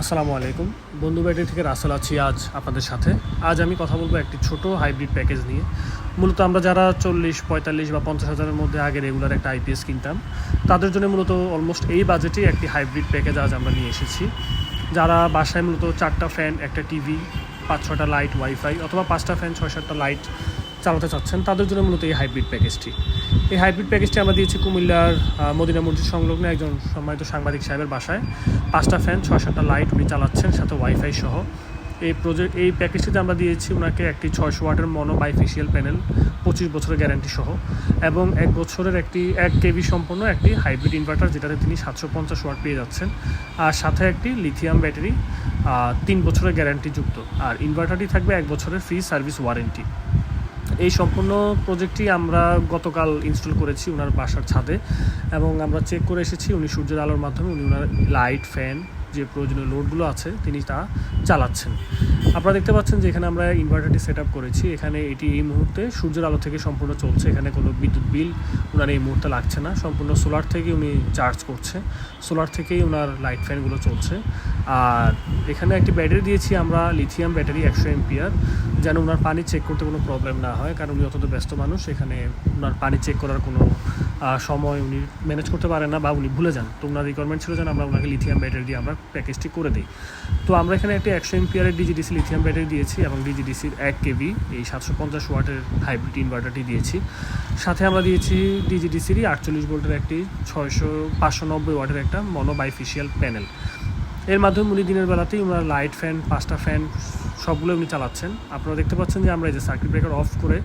আসসালামু আলাইকুম। বন্ধু ব্যাটারি থেকে রাসেল আছি আজ আপনাদের সাথে। আজ আমি কথা বলব একটি ছোট হাইব্রিড প্যাকেজ নিয়ে। মূলত আমরা যারা চল্লিশ, পঁয়তাল্লিশ বা পঞ্চাশ হাজারের মধ্যে আগে রেগুলার একটা আইপিএস কিনতাম, তাদের জন্য মূলত অলমোস্ট এই বাজেটেই একটি হাইব্রিড প্যাকেজ আজ আমরা নিয়ে এসেছি। যারা বাসায় মূলত চারটা ফ্যান একটা টিভি পাঁচ ছটা লাইট ওয়াইফাই অথবা পাঁচটা ফ্যান ছয়, সাতটা লাইট চালাতে চাচ্ছেন, তাদের জন্য মূলত এই হাইব্রিড প্যাকেজটি এই হাইব্রিড প্যাকেজটি আমরা দিয়েছি কুমিল্লার মদিনা মসজিদ সংলগ্ন একজন সম্মানিত সাংবাদিক সাহেবের বাসায়। পাঁচটা ফ্যান ছয় সাতটা লাইট উনি চালাচ্ছেন, সাথে ওয়াইফাই সহ। এই প্রজেক্ট এই প্যাকেজটিতে আমরা দিয়েছি ওনাকে একটি ছয়শো ওয়াটের মনো বাইফেশিয়াল প্যানেল পঁচিশ বছরের গ্যারান্টি সহ। এবং এক বছরের একটি, এক কেভি সম্পন্ন একটি হাইব্রিড ইনভার্টার যেটাতে তিনি সাতশো পঞ্চাশ ওয়াট পেয়ে যাচ্ছেন। আর সাথে একটি লিথিয়াম ব্যাটারি তিন বছরের গ্যারান্টি যুক্ত। আর ইনভার্টারটি থাকবে এক বছরের ফ্রি সার্ভিস ওয়ারেন্টি এই সম্পূর্ণ প্রজেক্টটি আমরা গতকাল ইনস্টল করেছি ওনার বাসার ছাদে এবং আমরা চেক করে এসেছি উনি সূর্যের আলোর মাধ্যমে উনি ওনার লাইট ফ্যান যে প্রয়োজনীয় লোডগুলো আছে তিনি তা চালাচ্ছেন। আপনারা দেখতে পাচ্ছেন যে এখানে আমরা ইনভার্টারটি সেট করেছি। এখানে এটি এই মুহূর্তে সূর্যের আলো থেকে সম্পূর্ণ চলছে। এখানে কোনো বিদ্যুৎ বিল ওনার এই মুহূর্তে লাগছে না। সম্পূর্ণ সোলার থেকে উনি চার্জ করছে। সোলার থেকেই ওনার লাইট ফ্যানগুলো চলছে। আর এখানে একটি ব্যাটারি দিয়েছি আমরা লিথিয়াম ব্যাটারি একশো এমপিয়ার যেন ওনার পানি চেক করতে কোনো প্রবলেম না হয়, কারণ উনি অত্যন্ত ব্যস্ত মানুষ, এখানে ওনার পানি চেক করার কোনো সময় উনি ম্যানেজ করতে পারেন না বা উনি ভুলে যান। তো ওনার রিকোয়ারমেন্ট ছিল যেন আমরা ওনাকে লিথিয়াম ব্যাটারি দিয়ে আমরা প্যাকেজটি করে দিই। তো আমরা এখানে একটি একশো এমপিয়ারের ডিজিডিসি লিথিয়াম ব্যাটারি দিয়েছি এবং ডিজিডিসির এক কেভি এই সাতশো পঞ্চাশ ওয়াটের হাইব্রিড ইনভার্টারটি দিয়েছি। সাথে আমরা দিয়েছি ডিজিডিসিরই আটচল্লিশ ভোল্টের একটি, ছয়শো পাঁচশো নব্বই ওয়াটের একটা মনো বাইফেশিয়াল প্যানেল এর মাধ্যমে উনি দিনের বেলাতেই ওনার লাইট ফ্যান পাঁচটা ফ্যান সবগুলো উনি চালাচ্ছেন। আপনারা দেখতে পাচ্ছেন যে আমরা এই যে সার্কিট ব্রেকার অফ করে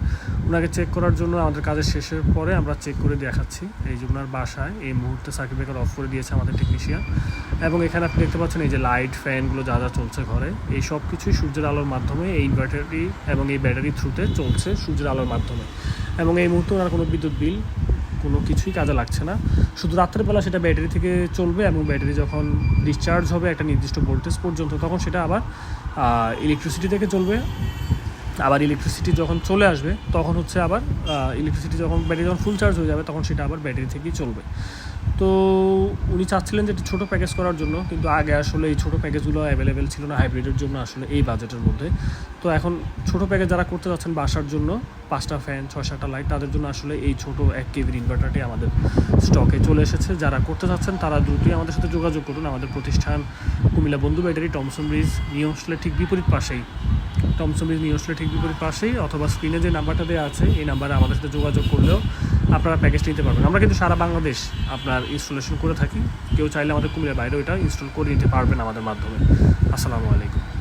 ওনাকে চেক করার জন্য আমাদের কাজের শেষের পরে আমরা চেক করে দেখাচ্ছি। এই যে ওনার বাসায় এই মুহূর্তে সার্কিট ব্রেকার অফ করে দিয়েছে আমাদের টেকনিশিয়ান এবং এখানে আপনি দেখতে পাচ্ছেন এই যে লাইট ফ্যানগুলো যা যা চলছে ঘরে, এই সব কিছুই সূর্যের আলোর মাধ্যমে এই ইনভার্টারটি এবং এই ব্যাটারি থ্রুতে চলছে সূর্যের আলোর মাধ্যমে। এবং এই মুহূর্তে ওনার কোনো বিদ্যুৎ বিল কোনো কিছুই কাজে লাগছে না। শুধু রাত্রের বেলা সেটা ব্যাটারি থেকে চলবে এবং ব্যাটারি যখন ডিসচার্জ হবে একটা নির্দিষ্ট ভোল্টেজ পর্যন্ত, তখন সেটা আবার ইলেকট্রিসিটি থেকে চলবে। আবার ইলেকট্রিসিটি যখন চলে আসবে, তখন হচ্ছে আবার ইলেকট্রিসিটি যখন ব্যাটারি যখন ফুল চার্জ হয়ে যাবে, তখন সেটা আবার ব্যাটারি থেকেই চলবে। তো উনি চাচ্ছিলেন যে একটি ছোটো প্যাকেজ করার জন্য, কিন্তু আগে আসলে এই ছোটো প্যাকেজগুলো অ্যাভেলেবেল ছিল না হাইব্রিডের জন্য আসলে এই বাজেটের মধ্যে। তো এখন ছোটো প্যাকেজ যারা করতে যাচ্ছেন বাসার জন্য, পাঁচটা ফ্যান ছয় সাতটা লাইট তাদের জন্য আসলে এই ছোটো এক কেভির ইনভার্টারটি আমাদের স্টকে চলে এসেছে। যারা করতে যাচ্ছেন, তারা দ্রুতই আমাদের সাথে যোগাযোগ করুন। আমাদের প্রতিষ্ঠান কুমিল্লা বন্ধু ব্যাটারি টমসন ব্রিজ নিউ হোস্টেলের ঠিক বিপরীত পাশেই। টমসন ব্রিজ নিউ ঠিক বিপরীত পাশেই, অথবা স্ক্রিনে যে নাম্বারটা দেওয়া আছে, এই নাম্বারে আমাদের সাথে যোগাযোগ করলেও আপনারা প্যাকেজ নিতে পারবেন। আমরা কিন্তু সারা বাংলাদেশ আপনার ইনস্টলেশন করে থাকি। কেউ চাইলে আমাদের কুমিল্লার বাইরে ওইটা ইনস্টল করে নিতে পারবেন আমাদের মাধ্যমে। আসসালামু আলাইকুম।